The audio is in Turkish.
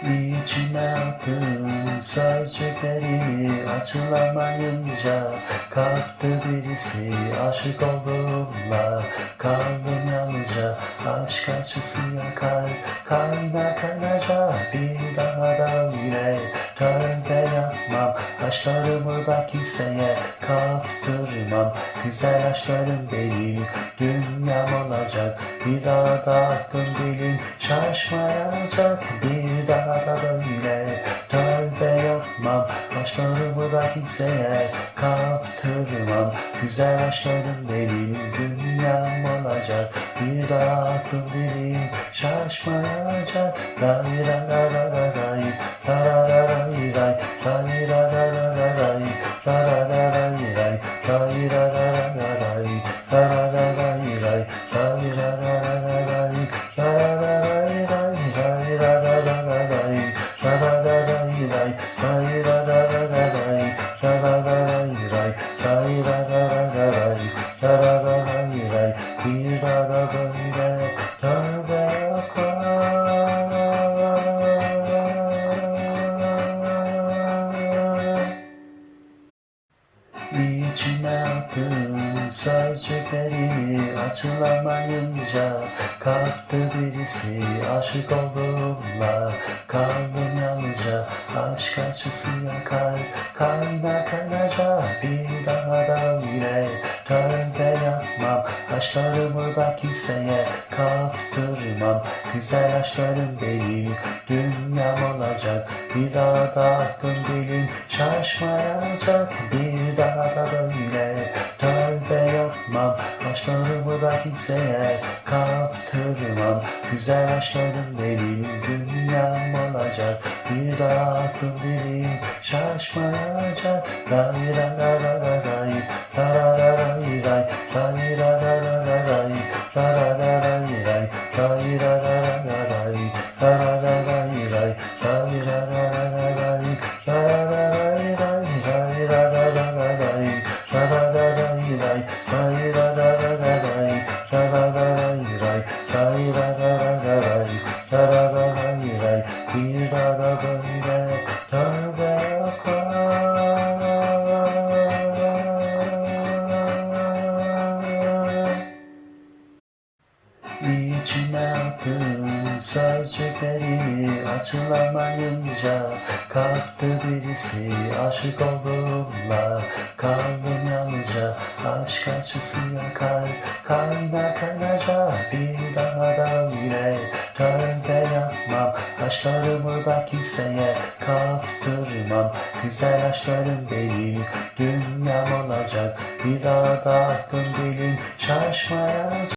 İçime attığım sözcükleri açılamayınca Kalktı birisi aşık olduğumla Kaldım yalnızca. Aşk acısı yakar Kaynar kaynaca bir daha da öyle Tövbe yapmam. Aşklarımı da kimseye kaptırmam. Güzel aşklarım benim dünyam olacak. Bir daha da aklım dilim şaşmayacak Bir daha da böyle tövbe yapmam Aşklarımı da kimseye kaptırmam Güzel aşklarım benim dünyam olacak Bir daha aklım dilim şaşmayacak Lay la la la la lay La la la İçime attığım sözcükleri açılamayınca Kalktı birisi aşık olduğumla Kaldım yalnızca aşk acısı yakar. Kaynar kaynaca bir daha da öyle Tövbe aşklarımı da kimseye kaptırmam Güzel aşklarım benim dünyam olacak. Bir daha da aklım dilim şaşmayacak Bir daha da böyle tövbe yapmam Aşklarımı da kimseye kaptırmam Güzel aşklarım benim dünyam olacak Bir daha aklım dilim şaşmayacak Lay la la la la lay La la la lay lay Lay la la la la lay La la la lay lay Lay la la rai, ra ra ra ra ra rai, sha ra ra rai ra sha ra ra ra ra rai, sha ra. İçime attığım sözcükleri açılamayınca Kalktı birisi aşık olduğumla Kaldım yalnızca aşk acısı yakar Kaynar kaynaca bir daha da öyle. Tövbe yapmam aşklarımı da kimseye kaptırmam. Güzel aşklarım benim dünyam olacak. Bir daha da aklım dilim şaşmayacak